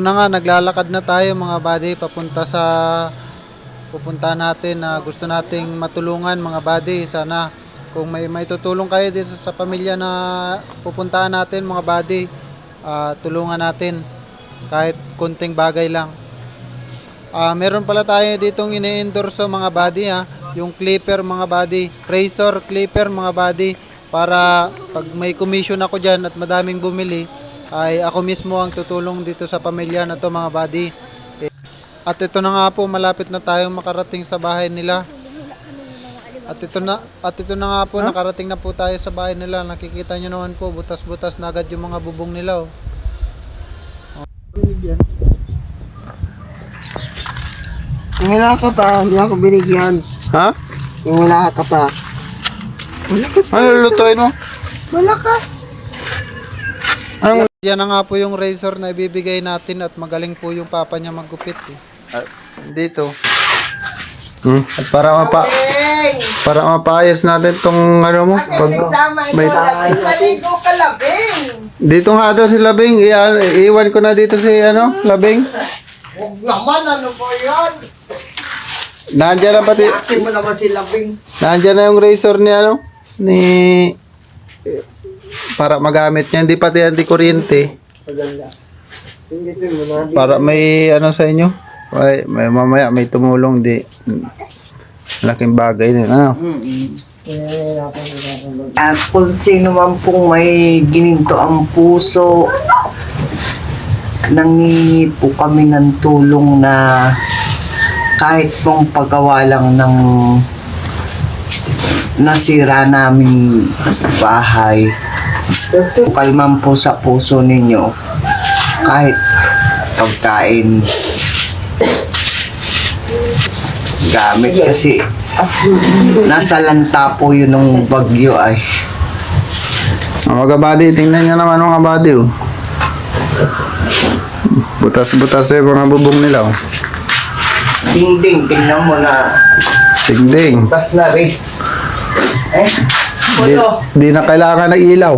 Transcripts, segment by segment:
na nga, naglalakad na tayo mga buddy papunta sa pupunta natin na gusto nating matulungan mga buddy. Sana kung may may tutulong kayo dito sa pamilya na pupuntahan natin mga buddy, ah, tulungan natin kahit konting bagay lang. Ah, meron pala tayo ditong ini-endorse mga buddy ha, yung clipper mga buddy, razor clipper mga buddy para pag may commission ako diyan at madaming bumili ay ako mismo ang tutulong dito sa pamilya na to mga buddy. Eh, At ito na nga po malapit na tayong makarating sa bahay nila. At ito na at ito na nga po nakarating na po tayo sa bahay nila. Nakikita nyo naman po butas-butas na agad yung mga bubong nila. Oh. Yung wala ka pa, hindi ako binigyan. Ha? Yung wala ka pa. Ano lulutuin mo? Wala ka. Anong... Yan na nga po yung razor na ibibigay natin at magaling po yung papa niya maggupit eh. At dito. Hmm. At para mapa para mapayos natin tong ano mo pag may Maligo ka labing. dito nga daw si Labing Iyan, iwan ko na dito si ano Labing Huwag naman, ano po yan? nandiyan na pati Akin mo naman si labing. nandiyan na yung razor ni ano ni para magamit niya hindi pati anti kuryente Maganda. Hindi ko mo na. para may ano sa inyo may, may mamaya may tumulong di laking bagay din ano At kung sino man pong may gininto ang puso, nangingi po kami ng tulong na kahit pong paggawa lang ng nasira naming bahay, kalman po sa puso ninyo kahit pagkain gamit kasi nasa lanta po yun ng bagyo ay Ang mga body, tingnan nyo naman mga body oh. Butas-butas eh mga bubong nila oh. ding-ding tingnan mo na Tingding. tas na rin eh Di, di na kailangan ng ilaw.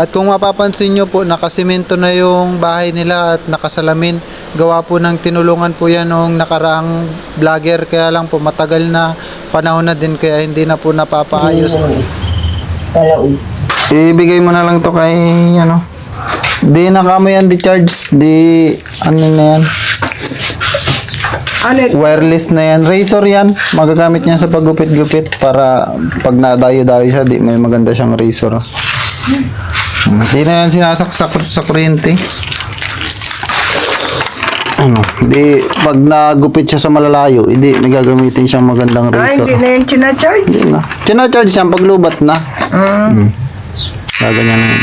At kung mapapansin nyo po, nakasimento na yung bahay nila at nakasalamin. Gawa po ng tinulungan po yan nung nakaraang vlogger. Kaya lang po matagal na panahon na din kaya hindi na po napapaayos po. Ibigay mo na lang to kay ano. Di na kami yan di-charge. Di ano na yan. Ano Wireless na yan. Razor yan. Magagamit niya sa paggupit-gupit para pag nadayo-dayo siya, di may maganda siyang razor. Hmm, Di na yan sinasaksak sa kuryente. Ano, di pag nagupit siya sa malalayo, hindi may gagamitin siyang magandang ay razor. hindi na yung chinacharge Hindi na. Chinacharge siya pag lubat na. Hmm. Gaganyan na yun.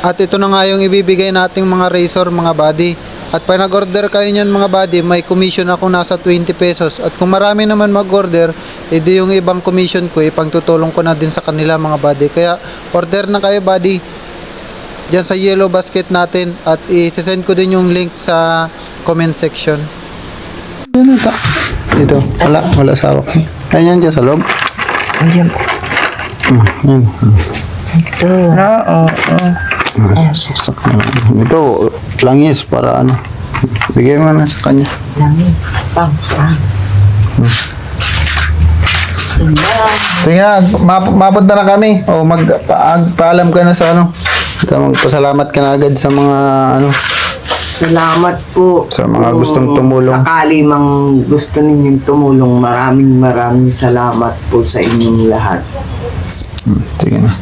At ito na nga yung ibibigay nating mga razor, mga body. At pag nag-order kayo niyan mga body, may commission ako nasa 20 pesos. At kung marami naman mag-order, edi yung ibang commission ko, ipang tutulong ko na din sa kanila mga body. Kaya order na kayo body dyan sa yellow basket natin at i-send ko din yung link sa comment section. Ano ito? Dito. Wala. Wala sa hawak. Ayan dyan sa loob. Ayan po. Yan. Ito. Oo. Ah, saksak na lang. Ito, langis para ano. Bigay mo na sa kanya. Langis. Pang. Pang. Tingnan, map mapunta na kami. O mag pa, paalam ka na sa ano. Ito, magpasalamat ka na agad sa mga ano. Salamat po. Sa mga Kung gustong tumulong. Sakali mang gusto ninyong tumulong, maraming maraming salamat po sa inyong lahat. Hmm, sige na.